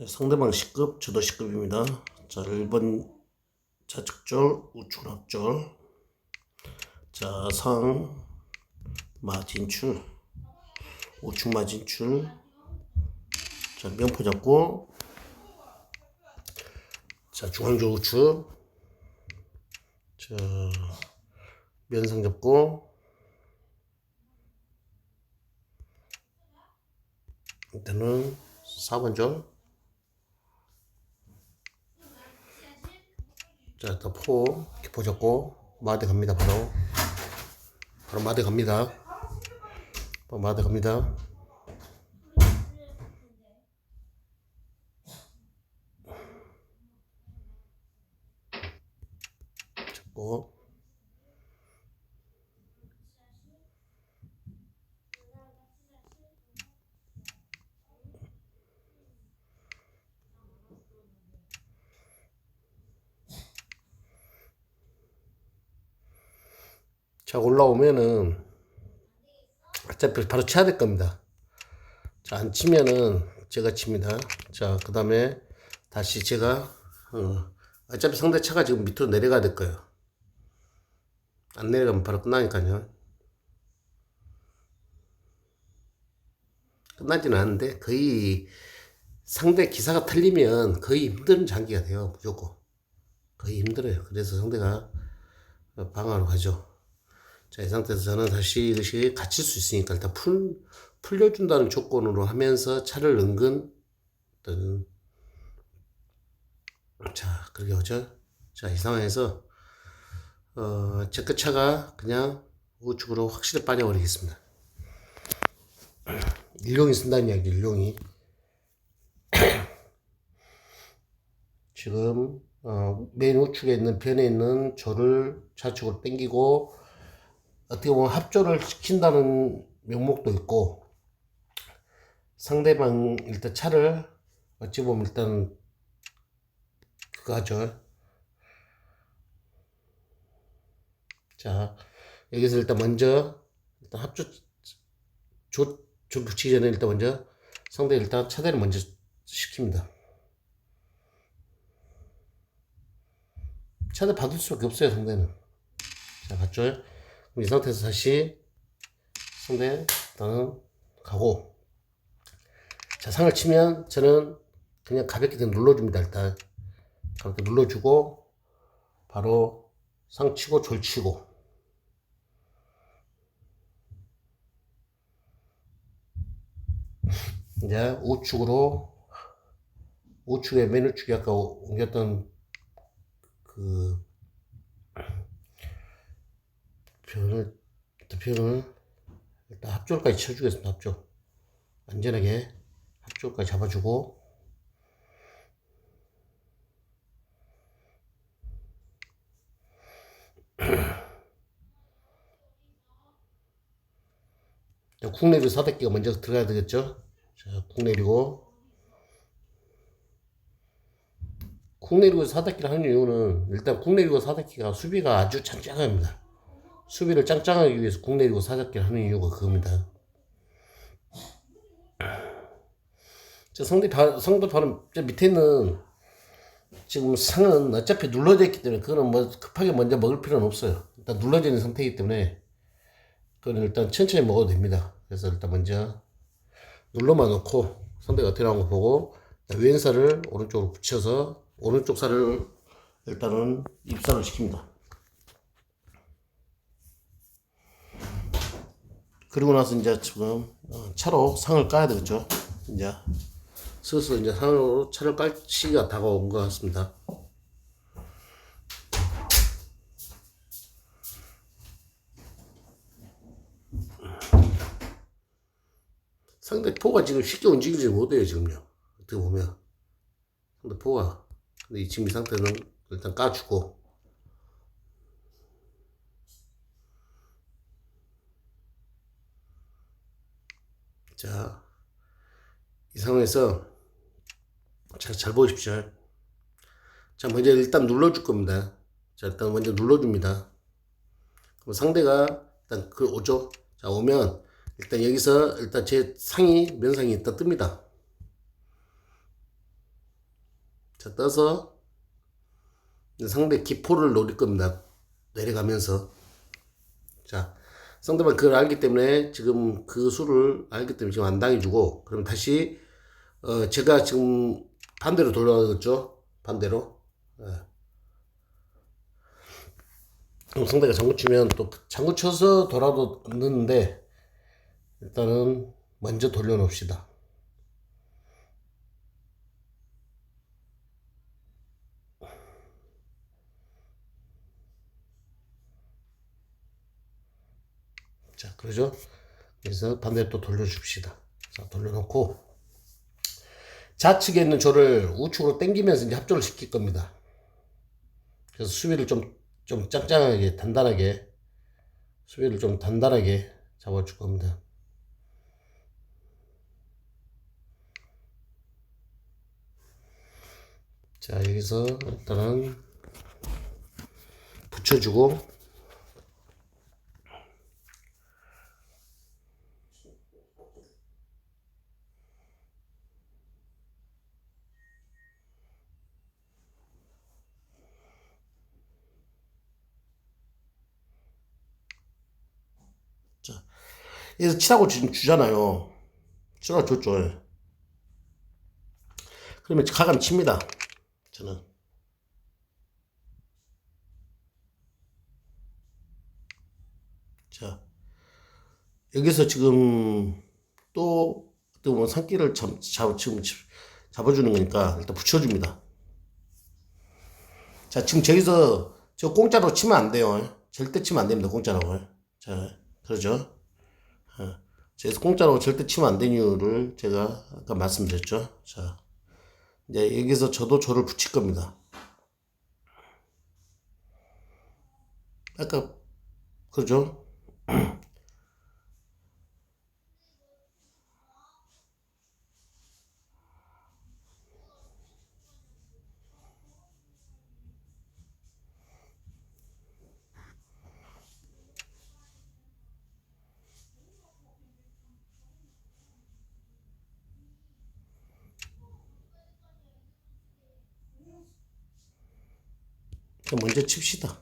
네, 상대방 C급, 저도 C급입니다. 자, 1번 좌측절, 우측 앞절. 자, 상, 마 진출, 우측 마 진출. 자, 면포 잡고. 자, 중앙절 우측. 자, 면상 잡고. 일단은 4번 절. 자, 일단 포, 기포 잡고, 마대 갑니다, 바로. 바로 마대 갑니다. 바로 마대 갑니다. 잡고. 자, 올라오면은, 어차피 바로 쳐야 될 겁니다. 자, 안 치면은 제가 칩니다. 자, 그 다음에 다시 제가, 어, 어차피 상대 차가 지금 밑으로 내려가야 될 거예요. 안 내려가면 바로 끝나니까요. 끝나지는 않는데, 거의 상대 기사가 틀리면 거의 힘든 장기가 돼요, 무조건. 거의 힘들어요. 그래서 상대가 방어로 가죠. 자, 이 상태에서 저는 다시 이것이 갇힐 수 있으니까 일단 풀, 풀려준다는 조건으로 하면서 차를 은근, 어떤, 자, 그렇게 오죠. 자, 이 상황에서, 어, 제그 차가 그냥 우측으로 확실히 빠져버리겠습니다. 일용이 쓴다는 이야기, 일용이. 지금, 어, 맨 우측에 있는 변에 있는 조를 좌측으로 당기고, 어떻게 보면 합조를 시킨다는 명목도 있고 상대방 일단 차를 어찌 보면 일단 그거 하죠. 자 여기서 일단 먼저 일단 합조 조, 조 붙이기 전에 일단 먼저 상대 일단 차대를 먼저 시킵니다. 차대 받을 수밖에 없어요 상대는. 자 봤죠? 이 상태에서 다시 상대 일단은 가고. 자 상을 치면 저는 그냥 가볍게 그냥 눌러줍니다 일단. 가볍게 눌러주고 바로 상 치고 졸 치고. 이제 우측으로 우측에 맨 우측에 아까 옮겼던 그 표현을 표현을 일단 합조까지 쳐주겠습니다. 합조 안전하게 합조까지 잡아주고 쿵 내리고 사대기가 먼저 들어가야 되겠죠? 자, 쿵 내리고 쿵 내리고 사대기를 하는 이유는 일단 쿵 내리고 사대기가 수비가 아주 짱짱합니다. 수비를 짱짱하기 위해서 공 내리고 사잡기를 하는 이유가 그겁니다. 저 상대 바, 상대 바로 저 밑에 있는 지금 상은 어차피 눌러져 있기 때문에 그거는 뭐 급하게 먼저 먹을 필요는 없어요. 일단 눌러져 있는 상태이기 때문에 그거는 일단 천천히 먹어도 됩니다. 그래서 일단 먼저 눌러만 놓고 상대가 어떻게 나온 거 보고 왼살을 오른쪽으로 붙여서 오른쪽 살을 일단은 입살을 시킵니다. 그리고 나서 이제 지금 어, 차로 상을 까야 되겠죠. 이제 슬슬 이제 상으로 차를 깔 시기가 다가온 것 같습니다. 상대 포가 지금 쉽게 움직이지 못해요 지금요. 어떻게 보면 상대 포가 근데 이 지금 이 상태는 일단 까주고 자, 이 상황에서 자, 잘 보십시오. 자, 먼저 일단 눌러줄 겁니다. 자, 일단 먼저 눌러줍니다. 그럼 상대가 일단 그 오죠. 자, 오면 일단 여기서 일단 제 상이 면상이 일단 뜹니다. 자, 떠서 상대 기포를 노릴 겁니다. 내려가면서. 자, 상대방 그걸 알기 때문에 지금 그 수를 알기 때문에 지금 안 당해주고, 그럼 다시, 어, 제가 지금 반대로 돌아가겠죠? 반대로. 예. 그럼 상대가 장구 치면 또 장구 쳐서 돌아도 넣는데, 일단은 먼저 돌려놓읍시다. 자, 그러죠? 그래서 반대로 또 돌려줍시다. 자, 돌려놓고, 좌측에 있는 조를 우측으로 당기면서 이제 합조를 시킬 겁니다. 그래서 수비를 좀, 좀 짱짱하게, 단단하게, 수비를 좀 단단하게 잡아줄 겁니다. 자, 여기서 일단은 붙여주고, 자, 여기서 치라고 지금 주잖아요. 치라고 줬죠. 예. 그러면 가감 칩니다. 저는. 자, 여기서 지금 또 어떻게 보면 산기를 잡, 잡, 지금 잡아주는 거니까 일단 붙여줍니다. 자, 지금 저기서 저 공짜로 치면 안 돼요. 절대 치면 안 됩니다. 공짜로. 자, 그러죠. 어, 그래서 공짜로 절대 치면 안 되는 이유를 제가 아까 말씀드렸죠. 자, 이제 여기서 저도 조를 붙일 겁니다. 아까 그러죠. 먼저 칩시다.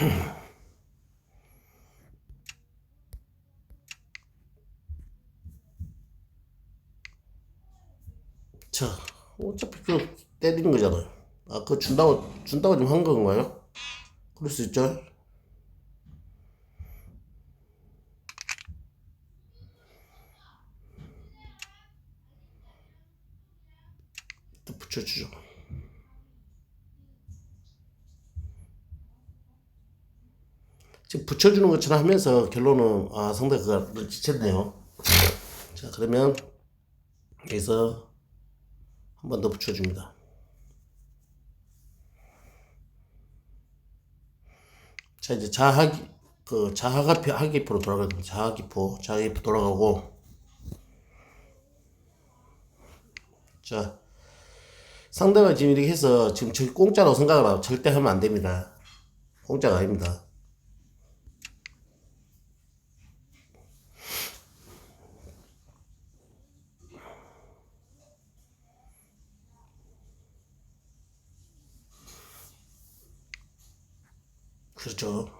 자, 어차피 그 때리는 거잖아요. 아, 그거 준다고 준다고 좀한 건가요? 그럴 수 있죠. 또 붙여주죠. 지금 붙여주는 것처럼 하면서 결론은 아 상대가 그걸 눈치챘네요. 자 그러면 여기서 한 번 더 붙여줍니다. 자 이제 자하기 그 자하가 하기포로 돌아가고 자하기포 자하기포 돌아가고 자 상대가 지금 이렇게 해서 지금 저 공짜라고 생각을 절대 하면 안 됩니다. 공짜가 아닙니다. 그렇죠.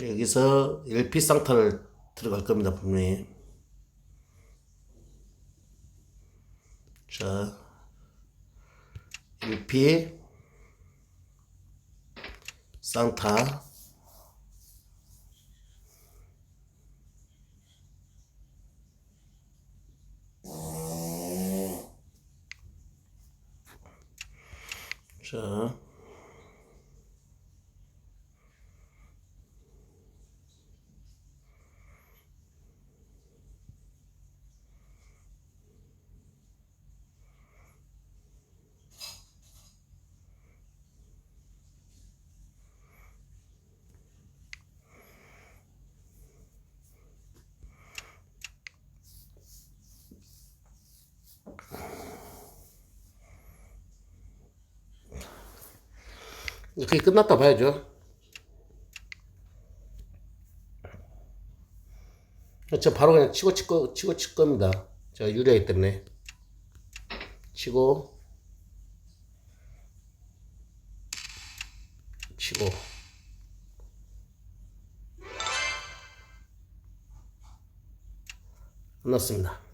여기서 LP 쌍타를 들어갈 겁니다, 분명히. 자, LP 쌍타. 자. 그게 끝났다 봐야죠. 저 바로 그냥 치고 치고 치고 칠 겁니다. 제가 유리하기 때문에 치고 치고 끝났습니다.